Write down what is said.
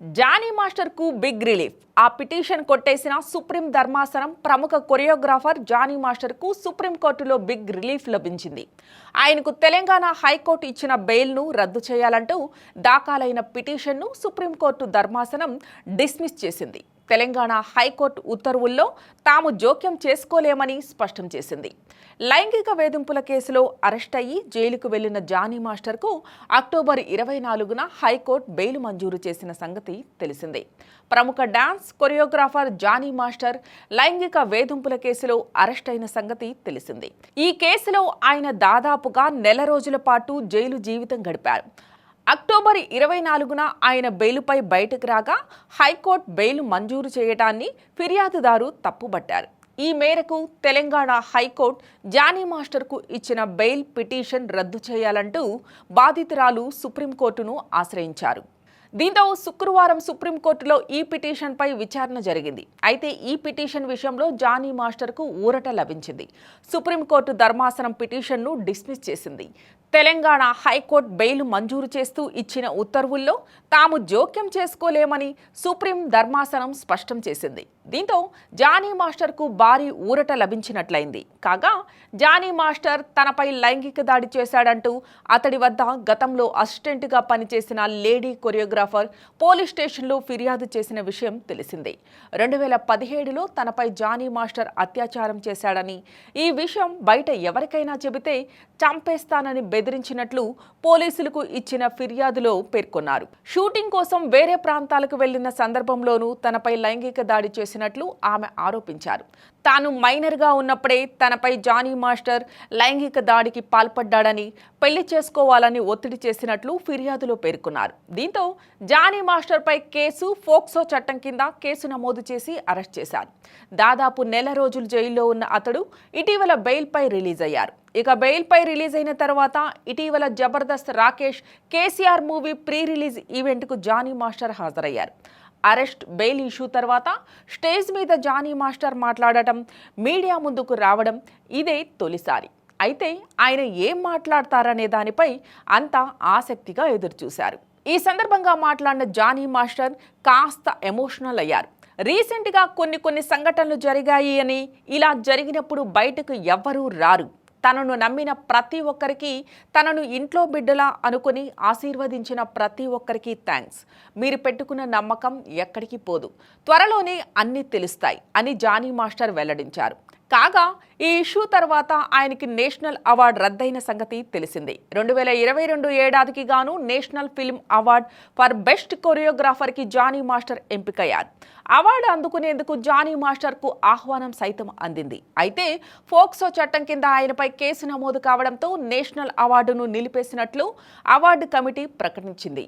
Johnny మాస్టర్కు big relief. ఆ petition కొట్టేసిన సుప్రీం ధర్మాసనం ప్రముఖ కొరియోగ్రాఫర్ జానీ మాస్టర్కు సుప్రీంకోర్టులో బిగ్ రిలీఫ్ లభించింది. ఆయనకు తెలంగాణ హైకోర్టు ఇచ్చిన బెయిల్ను రద్దు చేయాలంటూ దాఖలైన పిటిషన్ను సుప్రీంకోర్టు ధర్మాసనం డిస్మిస్ చేసింది. తెలంగాణ హైకోర్టు ఉత్తర్వుల్లో తాము జోక్యం చేసుకోలేమని స్పష్టం చేసింది. లైంగిక వేధింపుల కేసులో అరెస్ట్ అయ్యి జైలుకు వెళ్ళిన జానీ మాస్టర్కు అక్టోబర్ ఇరవై నాలుగున హైకోర్టు బెయిల్ మంజూరు చేసిన సంగతి తెలిసిందే. ప్రముఖ డాన్స్ కొరియోగ్రాఫర్ జానీ మాస్టర్ లైంగిక వేధింపుల కేసులో అరెస్ట్ అయిన సంగతి తెలిసిందే. ఈ కేసులో ఆయన దాదాపుగా నెల రోజుల పాటు జైలు జీవితం గడిపారు. అక్టోబర్ ఇరవై నాలుగున ఆయన బెయిలుపై బయటకు రాగా హైకోర్టు బెయిల్ మంజూరు చేయడాన్ని ఫిర్యాదుదారు తప్పుబట్టారు. ఈ మేరకు తెలంగాణ హైకోర్టు జానీ మాస్టర్కు ఇచ్చిన బెయిల్ పిటిషన్ రద్దు చేయాలంటూ బాధితురాలు సుప్రీంకోర్టును ఆశ్రయించారు. దీంతో శుక్రవారం సుప్రీంకోర్టులో ఈ పిటిషన్పై విచారణ జరిగింది. అయితే ఈ పిటిషన్ విషయంలో జానీ మాస్టర్కు ఊరట లభించింది. సుప్రీంకోర్టు ధర్మాసనం పిటిషన్ను డిస్మిస్ చేసింది. తెలంగాణ హైకోర్టు బెయిల్ మంజూరు చేస్తూ ఇచ్చిన ఉత్తర్వుల్లో తాము జోక్యం చేసుకోలేమని సుప్రీం ధర్మాసనం స్పష్టం చేసింది. దీంతో జానీ మాస్టర్కు భారీ ఊరట లభించినట్లయింది. కాగా జానీ మాస్టర్ తనపై లైంగిక దాడి చేశాడంటూ అతడి వద్ద గతంలో అసిస్టెంట్గా పనిచేసిన లేడీ కొరియోగ్రాఫర్ పోలీస్ స్టేషన్లో ఫిర్యాదు చేసిన విషయం తెలిసిందే. రెండు వేల పదిహేడులో తనపై జానీ మాస్టర్ అత్యాచారం చేశాడని ఈ విషయం బయట ఎవరికైనా చెబితే చంపేస్తానని బెదిరించినట్లు పోలీసులకు ఇచ్చిన ఫిర్యాదులో పేర్కొన్నారు. షూటింగ్ కోసం వేరే ప్రాంతాలకు వెళ్ళిన సందర్భంలోనూ తనపై లైంగిక దాడి చేసినట్లు ఆమె ఆరోపించారు. తాను మైనర్గా ఉన్నప్పుడే తనపై జానీ మాస్టర్ లైంగిక దాడికి పాల్పడ్డాడని పెళ్ళి చేసుకోవాలని ఒత్తిడి చేసినట్లు ఫిర్యాదులో పేర్కొన్నారు. దీంతో జానీ మాస్టర్పై కేసు ఫోక్సో చట్టం కింద కేసు నమోదు చేసి అరెస్ట్ చేశారు. దాదాపు నెల రోజులు జైల్లో ఉన్న అతడు ఇటీవల బెయిల్పై రిలీజ్ అయ్యారు. ఇక బెయిల్పై రిలీజ్ అయిన తర్వాత ఇటీవల Jabardasth Rakesh KCR movie pre release ఈవెంట్కు Jani master హాజరయ్యారు. అరెస్ట్ బెయిల్ ఇష్యూ తర్వాత స్టేజ్ మీద జానీ మాస్టర్ మాట్లాడటం మీడియా ముందుకు రావడం ఇదే తొలిసారి. అయితే ఆయన ఏం మాట్లాడతారనే దానిపై అంతా ఆసక్తిగా ఎదురుచూశారు. ఈ సందర్భంగా మాట్లాడిన జానీ మాస్టర్ కాస్త ఎమోషనల్ అయ్యారు. రీసెంట్గా కొన్ని కొన్ని సంఘటనలు జరిగాయి అని ఇలా జరిగినప్పుడు బయటకు ఎవ్వరూ రారు. తనను నమ్మిన ప్రతి ఒక్కరికి తనను ఇంట్లో బిడ్డలా అనుకుని ఆశీర్వదించిన ప్రతి ఒక్కరికి థ్యాంక్స్ మీరు పెట్టుకున్న నమ్మకం ఎక్కడికి పోదు. త్వరలోనే అన్నీ తెలుస్తాయి అని జానీ మాస్టర్ వెల్లడించారు. కాగా ఈ ఇష్యూ తర్వాత ఆయనకి నేషనల్ అవార్డు రద్దయిన సంగతి తెలిసింది. రెండు వేల ఇరవై రెండు ఏడాదికి గాను national film award for best కొరియోగ్రాఫర్కి Jani master ఎంపికయ్యారు. అవార్డు అందుకునేందుకు జానీ మాస్టర్కు ఆహ్వానం సైతం అందింది. అయితే ఫోక్సో చట్టం కింద ఆయనపై కేసు నమోదు కావడంతో నేషనల్ అవార్డును నిలిపేసినట్లు అవార్డు కమిటీ ప్రకటించింది.